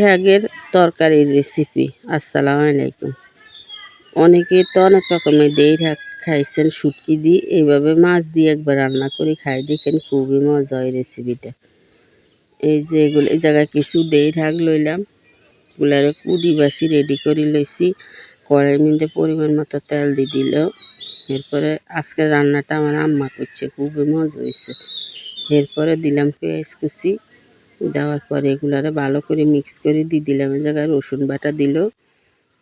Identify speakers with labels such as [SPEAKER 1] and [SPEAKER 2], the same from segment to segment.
[SPEAKER 1] শাকের তরকারির রেসিপি আসসালামু আলাইকুম। অনেকে তো অনেক রকমের দেড় শাক খাইছেন, শুটকি দিয়ে এইভাবে মাছ দিয়ে একবার রান্না করে খাই, দেখেন খুবই মজা হয় রেসিপিটা এই যে এগুলো, এই জায়গায় কিছু দেড় শাক লইলাম এগুলারে কুড়ি বাসি রেডি করে লইছি কড়াই মধ্যে পরিমাণ মতো তেল দিয়ে দিল, এরপরে আজকে রান্নাটা আমার আম্মা করছে, খুবই মজা হয়েছে এরপরে দিলাম পেঁয়াজ কুচি দেওয়ার পরে এগুলারে ভালো করে মিক্স করে দিয়ে দিলাম। এই জায়গায় রসুন বাটা দিল,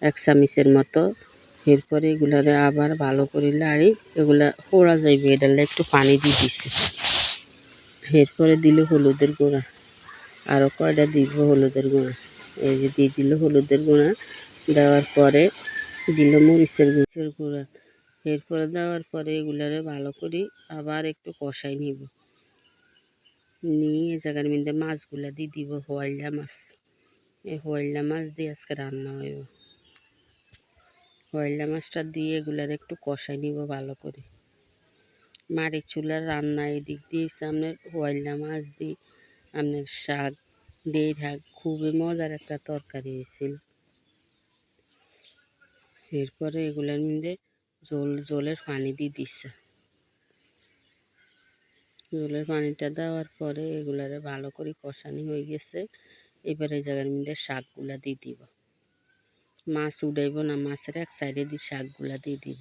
[SPEAKER 1] এক চামিচের মতো। এরপরে এগুলারে আবার ভালো করে লাড়ি, এগুলা পোড়া যাইবে এটালে একটু পানি দিয়ে দিছে। এরপরে দিল হলুদের গুঁড়া। আরও কয়টা দিব হলুদের গুঁড়া? এই যে দিয়ে দিল হলুদের গুঁড়া। দেওয়ার পরে দিল মরিচের গুঁড়ের গুঁড়া। এরপরে দেওয়ার পরে এগুলারে ভালো করে আবার একটু কষাই নিব। নিয়ে এ জায়গার মধ্যে মাছগুলা দিয়ে দিব হোয়াইলা মাছ এই হোয়াইলা মাছ দিয়ে আজকে রান্না হইব হোয়াইলা মাছটা দিয়ে এগুলার একটু কষাই নিব ভালো করে মাটির চুলার রান্না এদিক দিয়ে আপনার হোয়াইলা মাছ দিয়ে আপনার শাক দেড় শাক খুবই মজার একটা তরকারি হয়েছিল এরপরে এগুলার মধ্যে জল জলের পানি দিয়ে দিচ্ছে জলের পানিটা দেওয়ার পরে এগুলারে ভালো করে কষানি হয়ে গেছে। এবারে এই জায়গার মধ্যে শাকগুলা দিয়ে দিব। মাছ উঠাইব না, মাছের এক সাইডে দিয়ে শাকগুলা দিয়ে দিব।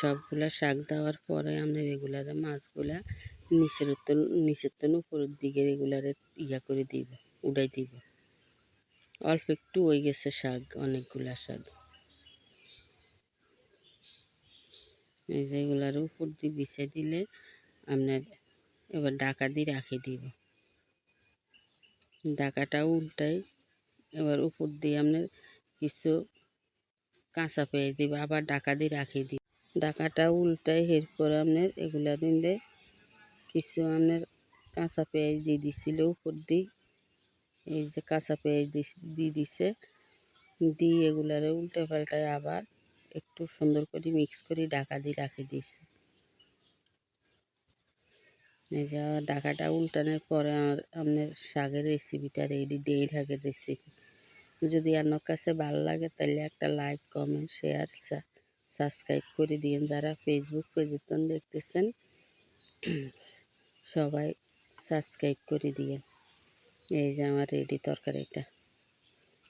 [SPEAKER 1] সবগুলা শাক দেওয়ার পরে আমরা রেগুলারে মাছগুলা নিচের উত্তর, নিচের তো উপরের দিকে রেগুলারে ইয়া করে দিব উড়াই দিব। অল্প একটু হয়ে গেছে শাক, অনেকগুলা শাক। এই উপর দিয়ে বিছিয়ে দিলে আপনার এবার ডাকা দিয়ে রাখি দিব। ডাকাটা উল্টাই এবার উপর দিয়ে আপনার কিছু কাঁচা পেঁয়াজ দিব, আবার ডাকা দিয়ে রাখি দিব। ডাকাটা উল্টাই এরপর আপনার এগুলার মধ্যে কিছু আপনার কাঁচা পেঁয়াজ দিয়ে দিছিল উপর দিয়ে। এই যে কাঁচা পেঁয়াজ দিয়ে দিছে, দিয়ে এগুলারে উল্টে পাল্টায় আবার একটু সুন্দর করে মিক্স করে ডাকা দিয়ে রাখে দিয়েছি। এই যে ডাকাটা উল্টানোর পরে আমার আপনার শাকের রেসিপিটা রেডি ডেই শাকের রেসিপি যদি আপনার কাছে ভালো লাগে তাহলে একটা লাইক কমেন্ট শেয়ার সাবস্ক্রাইব করে দিন যারা ফেসবুক পেজের দেখতেছেন, সবাই সাবস্ক্রাইব করে দিয়েন। এই যে আমার রেডি তরকারিটা।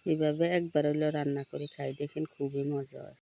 [SPEAKER 1] এইভাবে একবার হলেও রান্না করে খাই, দেখেন খুবই মজা হয়।